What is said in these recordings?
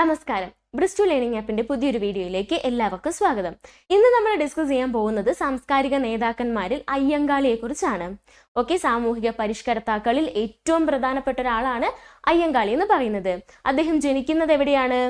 നമസ്കാരം. ബ്രിസ്റ്റു ലേണിംഗ് ആപ്പിന്റെ പുതിയൊരു വീഡിയോയിലേക്ക് എല്ലാവർക്കും സ്വാഗതം. ഇന്ന് നമ്മൾ ഡിസ്കസ് ചെയ്യാൻ പോകുന്നത് സാംസ്കാരിക നേതാക്കന്മാരിൽ അയ്യങ്കാളിയെ കുറിച്ചാണ് ഓക്കെ സാമൂഹിക പരിഷ്കർത്താക്കളിൽ ഏറ്റവും പ്രധാനപ്പെട്ട ഒരാളാണ് അയ്യങ്കാളി എന്ന് പറയുന്നത്. അദ്ദേഹം ജനിക്കുന്നത് എവിടെയാണ്?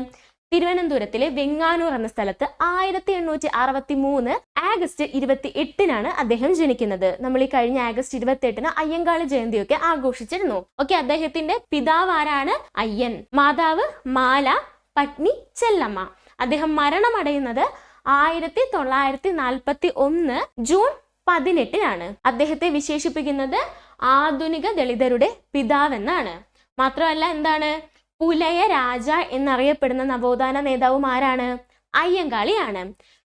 തിരുവനന്തപുരത്തിലെ വെങ്ങാനൂർ എന്ന സ്ഥലത്ത് ആയിരത്തി എണ്ണൂറ്റി അറുപത്തി മൂന്ന് ആഗസ്റ്റ് ഇരുപത്തി എട്ടിനാണ് അദ്ദേഹം ജനിക്കുന്നത്. നമ്മൾ ഈ കഴിഞ്ഞ ആഗസ്റ്റ് ഇരുപത്തി എട്ടിന് അയ്യങ്കാളി ജയന്തിയൊക്കെ ആഘോഷിച്ചിരുന്നു. ഓക്കെ അദ്ദേഹത്തിന്റെ പിതാവ് ആരാണ്? അയ്യൻ. മാതാവ് മാല. പത്നി ചെല്ലമ്മ. അദ്ദേഹം മരണമടയുന്നത് ആയിരത്തി തൊള്ളായിരത്തി നാൽപ്പത്തി ഒന്ന് ജൂൺ പതിനെട്ടിനാണ്. അദ്ദേഹത്തെ വിശേഷിപ്പിക്കുന്നത് ആധുനിക ദളിതരുടെ പിതാവെന്നാണ്. മാത്രമല്ല എന്താണ്? പുലയ രാജ എന്നറിയപ്പെടുന്ന നവോത്ഥാന നേതാവും ആരാണ്? അയ്യങ്കാളിയാണ്.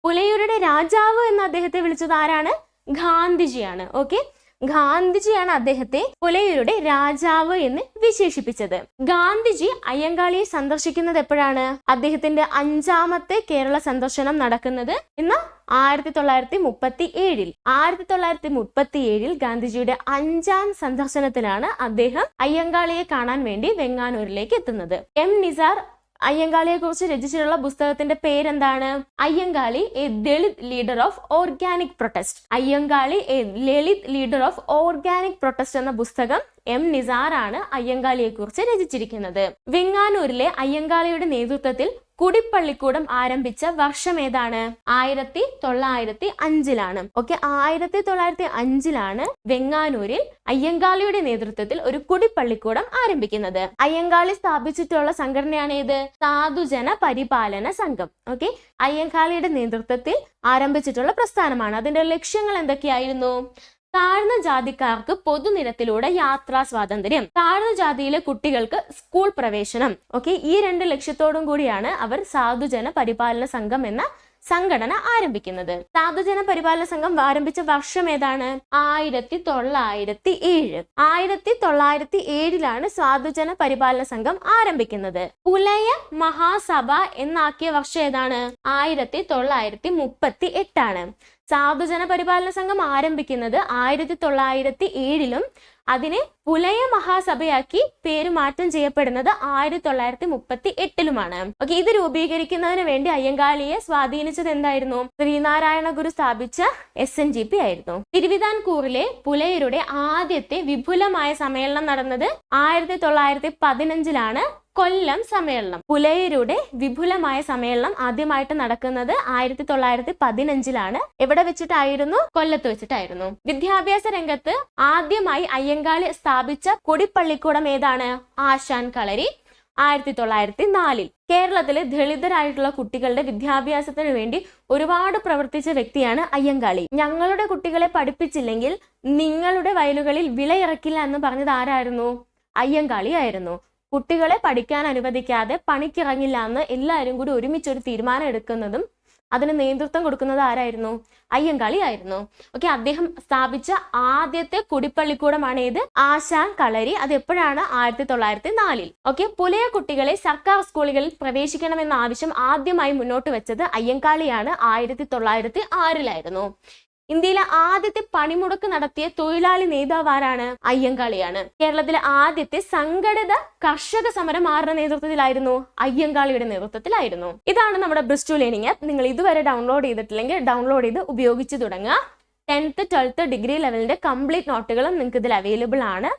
പുലയരുടെ രാജാവ് എന്ന് അദ്ദേഹത്തെ വിളിച്ചത് ആരാണ്? ഗാന്ധിജിയാണ്. ഓക്കെ? ഗാന്ധിജിയാണ് അദ്ദേഹത്തെ പുലയരുടെ രാജാവ് എന്ന് വിശേഷിപ്പിച്ചത്. ഗാന്ധിജി അയ്യങ്കാളിയെ സന്ദർശിക്കുന്നത് എപ്പോഴാണ്? അദ്ദേഹത്തിന്റെ അഞ്ചാമത്തെ കേരള സന്ദർശനം നടക്കുന്നത് ഇന്ന് ആയിരത്തി തൊള്ളായിരത്തി മുപ്പത്തി ഏഴിൽ ആയിരത്തി തൊള്ളായിരത്തി മുപ്പത്തി ഏഴിൽ ഗാന്ധിജിയുടെ അഞ്ചാം സന്ദർശനത്തിലാണ് അദ്ദേഹം അയ്യങ്കാളിയെ കാണാൻ വേണ്ടി വെങ്ങാനൂരിലേക്ക് എത്തുന്നത്. എം നിസാർ അയ്യങ്കാളിയെ കുറിച്ച് രചിച്ചിട്ടുള്ള പുസ്തകത്തിന്റെ പേരെന്താണ്? Ayyankali a Dalit leader of organic protest. Ayyankali a Lalit leader of organic protest എന്ന പുസ്തകം എം നിസാറാണ് അയ്യങ്കാളിയെ കുറിച്ച് രചിച്ചിരിക്കുന്നത്. വെങ്ങാനൂരിലെ അയ്യങ്കാളിയുടെ നേതൃത്വത്തിൽ കുടിപ്പള്ളിക്കൂടം ആരംഭിച്ച വർഷം ഏതാണ്? ആയിരത്തി തൊള്ളായിരത്തി അഞ്ചിലാണ്. ഓക്കെ ആയിരത്തി തൊള്ളായിരത്തി അഞ്ചിലാണ് വെങ്ങാനൂരിൽ അയ്യങ്കാളിയുടെ നേതൃത്വത്തിൽ ഒരു കുടിപ്പള്ളിക്കൂടം ആരംഭിക്കുന്നത്. അയ്യങ്കാളി സ്ഥാപിച്ചിട്ടുള്ള സംഘടനയാണ് ഏത്? സാധുജന പരിപാലന സംഘം. ഓക്കെ അയ്യങ്കാളിയുടെ നേതൃത്വത്തിൽ ആരംഭിച്ചിട്ടുള്ള പ്രസ്ഥാനമാണ്. അതിന്റെ ലക്ഷ്യങ്ങൾ എന്തൊക്കെയായിരുന്നു? താഴ്ന്ന ജാതിക്കാർക്ക് പൊതുനിരത്തിലൂടെ യാത്രാ സ്വാതന്ത്ര്യം. താഴ്ന്ന ജാതിയിലെ കുട്ടികൾക്ക് സ്കൂൾ പ്രവേശനം. ഓക്കെ ഈ രണ്ട് ലക്ഷ്യത്തോടും കൂടിയാണ് അവർ സാധുജന പരിപാലന സംഘം എന്ന സംഘടന ആരംഭിക്കുന്നത്. സാധുജന പരിപാലന സംഘം ആരംഭിച്ച വർഷം ഏതാണ്? ആയിരത്തി തൊള്ളായിരത്തി ഏഴ് ആയിരത്തി തൊള്ളായിരത്തി ഏഴിലാണ് സാധുജന പരിപാലന സംഘം ആരംഭിക്കുന്നത്. പുലയ മഹാസഭ എന്നാക്കിയ വർഷം ഏതാണ്? ആയിരത്തി തൊള്ളായിരത്തി മുപ്പത്തി എട്ടാണ് സാധുജന പരിപാലന സംഘം ആരംഭിക്കുന്നത് ആയിരത്തി തൊള്ളായിരത്തി ഏഴിലും അതിനെ പുലയ മഹാസഭയാക്കി പേര് മാറ്റം ചെയ്യപ്പെടുന്നത് ആയിരത്തി തൊള്ളായിരത്തി മുപ്പത്തി എട്ടിലുമാണ് ഓക്കെ ഇത് രൂപീകരിക്കുന്നതിന് വേണ്ടി അയ്യങ്കാളിയെ സ്വാധീനിച്ചത് എന്തായിരുന്നു ശ്രീനാരായണ ഗുരു സ്ഥാപിച്ച എസ് എൻ ജി പി ആയിരുന്നു. തിരുവിതാംകൂറിലെ പുലയരുടെ ആദ്യത്തെ വിപുലമായ സമ്മേളനം നടന്നത് ആയിരത്തി തൊള്ളായിരത്തി പതിനഞ്ചിലാണ് കൊല്ലം സമ്മേളനം. പുലയരുടെ വിപുലമായ സമ്മേളനം ആദ്യമായിട്ട് നടക്കുന്നത് ആയിരത്തി തൊള്ളായിരത്തി പതിനഞ്ചിലാണ് എവിടെ വെച്ചിട്ടായിരുന്നു? കൊല്ലത്ത് വെച്ചിട്ടായിരുന്നു. വിദ്യാഭ്യാസ രംഗത്ത് ആദ്യമായി അയ്യങ്കാളി സ്ഥാപിച്ച കൊടിപ്പള്ളിക്കൂടം ഏതാണ്? ആശാൻ കളരി. ആയിരത്തി തൊള്ളായിരത്തി നാലിൽ കേരളത്തിലെ ദളിതരായിട്ടുള്ള കുട്ടികളുടെ വിദ്യാഭ്യാസത്തിന് വേണ്ടി ഒരുപാട് പ്രവർത്തിച്ച വ്യക്തിയാണ് അയ്യങ്കാളി. ഞങ്ങളുടെ കുട്ടികളെ പഠിപ്പിച്ചില്ലെങ്കിൽ നിങ്ങളുടെ വയലുകളിൽ വിലയിറക്കില്ല എന്ന് പറഞ്ഞത് ആരായിരുന്നു? അയ്യങ്കാളി ആയിരുന്നു. കുട്ടികളെ പഠിക്കാൻ അനുവദിക്കാതെ പണിക്കിറങ്ങില്ല എന്ന് എല്ലാവരും കൂടി ഒരുമിച്ച് ഒരു തീരുമാനം എടുക്കുന്നതും അതിന് നേതൃത്വം കൊടുക്കുന്നത് ആരായിരുന്നു? അയ്യങ്കളി ആയിരുന്നു ഓക്കെ അദ്ദേഹം സ്ഥാപിച്ച ആദ്യത്തെ കുടിപ്പള്ളിക്കൂടമാണ് ഏത്? ആശാൻ കളരി. അത് എപ്പോഴാണ്? ആയിരത്തി തൊള്ളായിരത്തി നാലിൽ ഓക്കെ പുലയ കുട്ടികളെ സർക്കാർ സ്കൂളുകളിൽ പ്രവേശിക്കണമെന്ന ആവശ്യം ആദ്യമായി മുന്നോട്ട് വെച്ചത് അയ്യങ്കാളിയാണ്. ആയിരത്തി തൊള്ളായിരത്തി ആറിലായിരുന്നു ഇന്ത്യയിലെ ആദ്യത്തെ പണിമുടക്ക് നടത്തിയ തൊഴിലാളി നേതാവ് ആരാണ്? അയ്യങ്കാളിയാണ്. കേരളത്തിലെ ആദ്യത്തെ സംഘടിത കർഷക സമരം ആരുടെ നേതൃത്വത്തിലായിരുന്നു? അയ്യങ്കാളിയുടെ നേതൃത്വത്തിലായിരുന്നു. ഇതാണ് നമ്മുടെ ബ്രിസ്റ്റു ലേണിംഗ് ആപ്പ് നിങ്ങൾ ഇതുവരെ ഡൗൺലോഡ് ചെയ്തിട്ടില്ലെങ്കിൽ ഡൗൺലോഡ് ചെയ്ത് ഉപയോഗിച്ച് തുടങ്ങുക. ടെൻത്ത് ട്വൽത്ത് ഡിഗ്രി ലെവലിന്റെ കംപ്ലീറ്റ് നോട്ടുകളും നിങ്ങൾക്ക് ഇതിൽ അവൈലബിൾ ആണ്.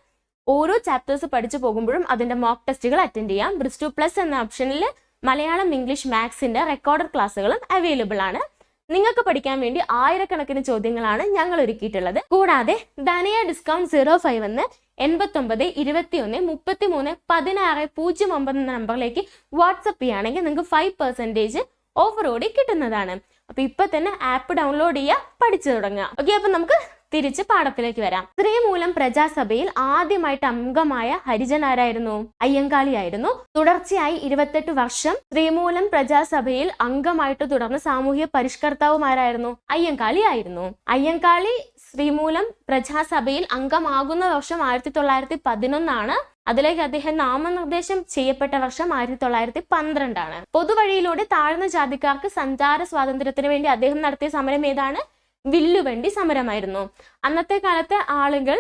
ഓരോ ചാപ്റ്റേഴ്സ് പഠിച്ചു പോകുമ്പോഴും അതിന്റെ മോക്ക് ടെസ്റ്റുകൾ അറ്റൻഡ് ചെയ്യാം. ബ്രിസ്റ്റു പ്ലസ് എന്ന ഓപ്ഷനിൽ മലയാളം ഇംഗ്ലീഷ് മാത്സിന്റെ റെക്കോർഡഡ് ക്ലാസ്സുകളും അവൈലബിൾ ആണ്. നിങ്ങൾക്ക് പഠിക്കാൻ വേണ്ടി ആയിരക്കണക്കിന് ചോദ്യങ്ങളാണ് ഞങ്ങൾ ഒരുക്കിയിട്ടുള്ളത്. കൂടാതെ ധനയ ഡിസ്കൗണ്ട് സീറോ ഫൈവ് എന്ന് എൺപത്തൊമ്പത് ഇരുപത്തിയൊന്ന് മുപ്പത്തി മൂന്ന് പതിനാറ് പൂജ്യം ഒമ്പത് എന്ന നമ്പറിലേക്ക് വാട്സപ്പ് ചെയ്യുകയാണെങ്കിൽ നിങ്ങൾക്ക് ഫൈവ് പെർസെന്റേജ് ഓഫറോടി കിട്ടുന്നതാണ്. അപ്പൊ ഇപ്പൊ തന്നെ ആപ്പ് ഡൗൺലോഡ് ചെയ്യുക പഠിച്ചു തുടങ്ങുക. ഓക്കെ അപ്പൊ നമുക്ക് തിരിച്ച് പാഠത്തിലേക്ക് വരാം. സ്ത്രീ മൂലം പ്രജാസഭയിൽ ആദ്യമായിട്ട് അംഗമായ ഹരിജൻ ആരായിരുന്നു? അയ്യങ്കാളി ആയിരുന്നു. തുടർച്ചയായി ഇരുപത്തെട്ട് വർഷം ശ്രീമൂലം പ്രജാസഭയിൽ അംഗമായിട്ട് തുടർന്ന് സാമൂഹ്യ പരിഷ്കർത്താവുമാരായിരുന്നു അയ്യങ്കാളി ആയിരുന്നു. അയ്യങ്കാളി ശ്രീമൂലം പ്രജാസഭയിൽ അംഗമാകുന്ന വർഷം ആയിരത്തി തൊള്ളായിരത്തി പതിനൊന്നാണ് അതിലേക്ക് അദ്ദേഹം നാമനിർദ്ദേശം ചെയ്യപ്പെട്ട വർഷം ആയിരത്തി തൊള്ളായിരത്തി പന്ത്രണ്ടാണ് പൊതുവഴിയിലൂടെ താഴ്ന്ന ജാതിക്കാർക്ക് സഞ്ചാര സ്വാതന്ത്ര്യത്തിന് വേണ്ടി അദ്ദേഹം നടത്തിയ സമരം ഏതാണ്? വില്ലുവണ്ടി സമരമായിരുന്നു. അന്നത്തെ കാലത്ത് ആളുകൾ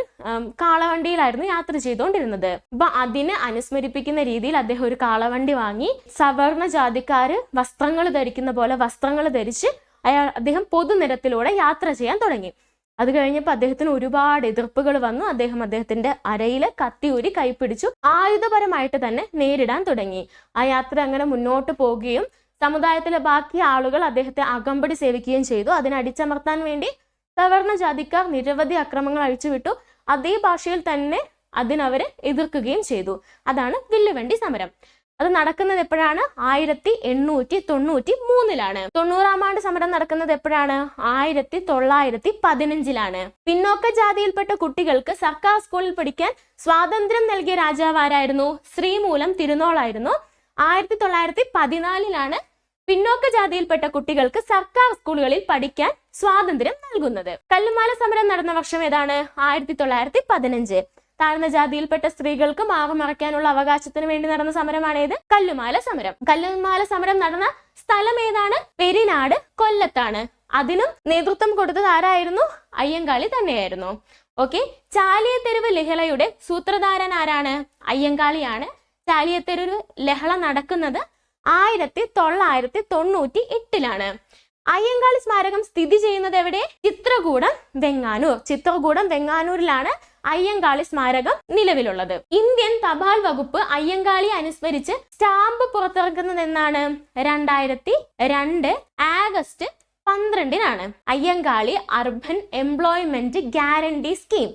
കാളവണ്ടിയിലായിരുന്നു യാത്ര ചെയ്തുകൊണ്ടിരുന്നത്. അപ്പൊ അതിനെ അനുസ്മരിപ്പിക്കുന്ന രീതിയിൽ അദ്ദേഹം ഒരു കാളവണ്ടി വാങ്ങി സവർണ ജാതിക്കാര് വസ്ത്രങ്ങൾ ധരിക്കുന്ന പോലെ വസ്ത്രങ്ങൾ ധരിച്ച് അയാൾ അദ്ദേഹം പൊതുനിരത്തിലൂടെ യാത്ര ചെയ്യാൻ തുടങ്ങി. അത് കഴിഞ്ഞപ്പോൾ അദ്ദേഹത്തിന് ഒരുപാട് എതിർപ്പുകൾ വന്നു. അദ്ദേഹം അദ്ദേഹത്തിന്റെ അരയിൽ കത്തിയൂരി കൈപ്പിടിച്ചു ആയുധപരമായിട്ട് തന്നെ നേരിടാൻ തുടങ്ങി. ആ യാത്ര അങ്ങനെ മുന്നോട്ട് പോവുകയും സമുദായത്തിലെ ബാക്കി ആളുകൾ അദ്ദേഹത്തെ അകമ്പടി സേവിക്കുകയും ചെയ്തു. അതിനെ അടിച്ചമർത്താൻ വേണ്ടി സവർണ ജാതിക്കാർ നിരവധി അക്രമങ്ങൾ അഴിച്ചുവിട്ടു. അതേ ഭാഷയിൽ തന്നെ അതിനവരെ എതിർക്കുകയും ചെയ്തു. അതാണ് വില്ലുവണ്ടി സമരം. അത് നടക്കുന്നത് എപ്പോഴാണ്? ആയിരത്തി എണ്ണൂറ്റി തൊണ്ണൂറ്റി മൂന്നിലാണ് തൊണ്ണൂറാം ആണ്ട് സമരം നടക്കുന്നത് എപ്പോഴാണ്? ആയിരത്തി തൊള്ളായിരത്തി പതിനഞ്ചിലാണ് പിന്നോക്ക ജാതിയിൽപ്പെട്ട കുട്ടികൾക്ക് സർക്കാർ സ്കൂളിൽ പഠിക്കാൻ സ്വാതന്ത്ര്യം നൽകിയ രാജാവ് ആരായിരുന്നു ശ്രീമൂലം തിരുനാളായിരുന്നു. ആയിരത്തി തൊള്ളായിരത്തി പതിനാലിലാണ് പിന്നോക്ക ജാതിയിൽപ്പെട്ട കുട്ടികൾക്ക് സർക്കാർ സ്കൂളുകളിൽ പഠിക്കാൻ സ്വാതന്ത്ര്യം നൽകുന്നത്. കല്ലുമാല സമരം നടന്ന വർഷം ഏതാണ്? ആയിരത്തി തൊള്ളായിരത്തി പതിനഞ്ച് താഴ്ന്ന ജാതിയിൽപ്പെട്ട സ്ത്രീകൾക്ക് മാവ് മറയ്ക്കാനുള്ള അവകാശത്തിന് വേണ്ടി നടന്ന സമരമാണേത് കല്ലുമാല സമരം. കല്ലുമാല സമരം നടന്ന സ്ഥലം ഏതാണ്? പെരിനാട് കൊല്ലത്താണ്. അതിനും നേതൃത്വം കൊടുത്തത് ആരായിരുന്നു? അയ്യങ്കാളി തന്നെയായിരുന്നു. ഓക്കെ. ചാലിയത്തെരുവ് ലഹളയുടെ സൂത്രധാരൻ ആരാണ്? അയ്യങ്കാളിയാണ്. ചാലിയത്തെരുവ് ലഹള നടക്കുന്നത് ആയിരത്തി തൊള്ളായിരത്തി തൊണ്ണൂറ്റി എട്ടിലാണ്. അയ്യങ്കാളി സ്മാരകം സ്ഥിതി ചെയ്യുന്നത് എവിടെ? ചിത്രകൂടം വെങ്ങാനൂർ. ചിത്രകൂടം വെങ്ങാനൂരിലാണ് അയ്യങ്കാളി സ്മാരകം നിലവിലുള്ളത്. ഇന്ത്യൻ തപാൽ വകുപ്പ് അയ്യങ്കാളി അനുസ്മരിച്ച് സ്റ്റാമ്പ് പുറത്തിറക്കുന്നത് എന്നാണ് രണ്ടായിരത്തി രണ്ട് August പന്ത്രണ്ടിനാണ്. Ayyankali urban employment guarantee scheme.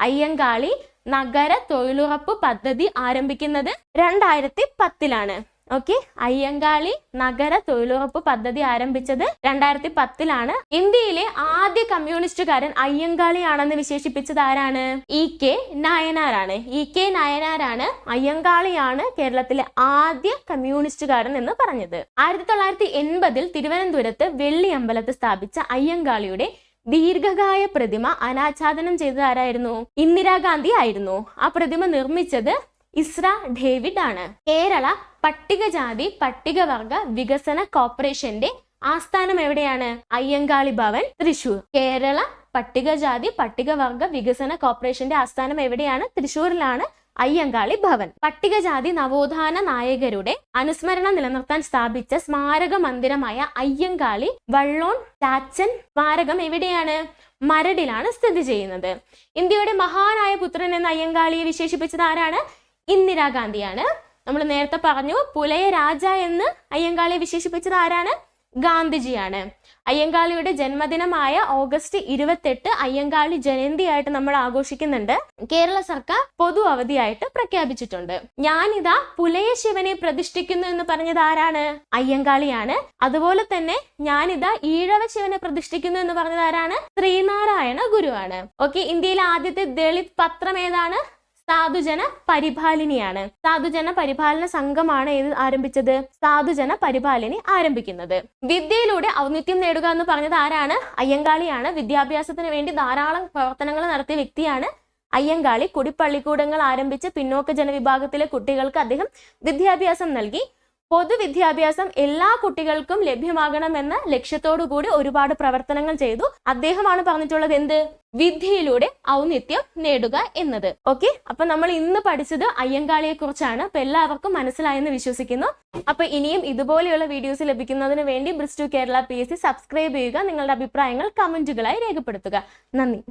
Ayyankali നഗര തൊഴിലുറപ്പ് പദ്ധതി ആരംഭിക്കുന്നത് രണ്ടായിരത്തി പത്തിലാണ് ഓക്കെ അയ്യങ്കാളി നഗര തൊഴിലുറപ്പ് പദ്ധതി ആരംഭിച്ചത് രണ്ടായിരത്തി പത്തിലാണ് ഇന്ത്യയിലെ ആദ്യ കമ്മ്യൂണിസ്റ്റുകാരൻ അയ്യങ്കാളിയാണെന്ന് വിശേഷിപ്പിച്ചത് ആരാണ്? ഇ കെ നായനാരാണ്. ഇ കെ നായനാരാണ് അയ്യങ്കാളിയാണ് കേരളത്തിലെ ആദ്യ കമ്മ്യൂണിസ്റ്റുകാരൻ എന്ന് പറഞ്ഞത്. ആയിരത്തി തൊള്ളായിരത്തി എൺപതിൽ തിരുവനന്തപുരത്ത് വെള്ളിയമ്പലത്ത് സ്ഥാപിച്ച അയ്യങ്കാളിയുടെ ദീർഘകായ പ്രതിമ അനാച്ഛാദനം ചെയ്തത് ആരായിരുന്നു? ഇന്ദിരാഗാന്ധി ആയിരുന്നു. ആ പ്രതിമ നിർമ്മിച്ചത് ഇസ്ര ഡേവിഡ് ആണ്. കേരള പട്ടികജാതി പട്ടികവർഗ വികസന കോർപ്പറേഷന്റെ ആസ്ഥാനം എവിടെയാണ്? അയ്യങ്കാളി ഭവൻ തൃശൂർ. കേരള പട്ടികജാതി പട്ടികവർഗ വികസന കോർപ്പറേഷന്റെ ആസ്ഥാനം എവിടെയാണ്? തൃശൂരിലാണ് അയ്യങ്കാളി ഭവൻ. പട്ടികജാതി നവോത്ഥാന നായകരുടെ അനുസ്മരണം നിലനിർത്താൻ സ്ഥാപിച്ച സ്മാരക മന്ദിരമായ അയ്യങ്കാളി വള്ളോൺ ചാച്ചൻ സ്മാരകം എവിടെയാണ്? മരടിലാണ് സ്ഥിതി ചെയ്യുന്നത്. ഇന്ത്യയുടെ മഹാനായ പുത്രൻ എന്ന അയ്യങ്കാളിയെ വിശേഷിപ്പിച്ചത് ആരാണ്? ഇന്ദിരാഗാന്ധിയാണ് നമ്മൾ നേരത്തെ പറഞ്ഞു പുലയ രാജ എന്ന് അയ്യങ്കാളിയെ വിശേഷിപ്പിച്ചത് ആരാണ്? ഗാന്ധിജിയാണ്. അയ്യങ്കാളിയുടെ ജന്മദിനമായ ഓഗസ്റ്റ് ഇരുപത്തെട്ട് അയ്യങ്കാളി ജയന്തിയായിട്ട് നമ്മൾ ആഘോഷിക്കുന്നുണ്ട്. കേരള സർക്കാർ പൊതു അവധിയായിട്ട് പ്രഖ്യാപിച്ചിട്ടുണ്ട്. ഞാനിതാ പുലയ ശിവനെ പ്രതിഷ്ഠിക്കുന്നു എന്ന് പറഞ്ഞത് ആരാണ്? അയ്യങ്കാളിയാണ്. അതുപോലെ തന്നെ ഞാനിതാ ഈഴവ ശിവനെ പ്രതിഷ്ഠിക്കുന്നു എന്ന് പറഞ്ഞത് ആരാണ്? ശ്രീനാരായണ ഗുരുവാണ്. ഓക്കെ ഇന്ത്യയിലെ ആദ്യത്തെ ദളിത് പത്രം ഏതാണ്? സാധുജന പരിപാലിനിയാണ്. സാധുജന പരിപാലന സംഘമാണ് ഏത് ആരംഭിച്ചത്? സാധുജന പരിപാലിനി ആരംഭിക്കുന്നത്. വിദ്യയിലൂടെ ഔന്നിത്യം നേടുക എന്ന് പറഞ്ഞത് ആരാണ്? അയ്യങ്കാളിയാണ്. വിദ്യാഭ്യാസത്തിന് വേണ്ടി ധാരാളം പ്രവർത്തനങ്ങൾ നടത്തിയ വ്യക്തിയാണ് അയ്യങ്കാളി. കുടിപ്പള്ളിക്കൂടങ്ങൾ ആരംഭിച്ച് പിന്നോക്ക ജനവിഭാഗത്തിലെ കുട്ടികൾക്ക് അദ്ദേഹം വിദ്യാഭ്യാസം നൽകി. പൊതുവിദ്യാഭ്യാസം എല്ലാ കുട്ടികൾക്കും ലഭ്യമാകണമെന്ന ലക്ഷ്യത്തോടു കൂടി ഒരുപാട് പ്രവർത്തനങ്ങൾ ചെയ്തു. അദ്ദേഹമാണ് പറഞ്ഞിട്ടുള്ളത് എന്ത്? വിദ്യയിലൂടെ ഔന്നിത്യം നേടുക എന്നത്. ഓക്കെ? അപ്പൊ നമ്മൾ ഇന്ന് പഠിച്ചത് അയ്യങ്കാളിയെ കുറിച്ചാണ് അപ്പൊ എല്ലാവർക്കും മനസ്സിലായെന്ന് വിശ്വസിക്കുന്നു. അപ്പൊ ഇനിയും ഇതുപോലെയുള്ള വീഡിയോസ് ലഭിക്കുന്നതിന് വേണ്ടി ബ്രിസ് to Kerala P S C subscribe ചെയ്യുക. നിങ്ങളുടെ അഭിപ്രായങ്ങൾ കമന്റുകളായി രേഖപ്പെടുത്തുക. നന്ദി.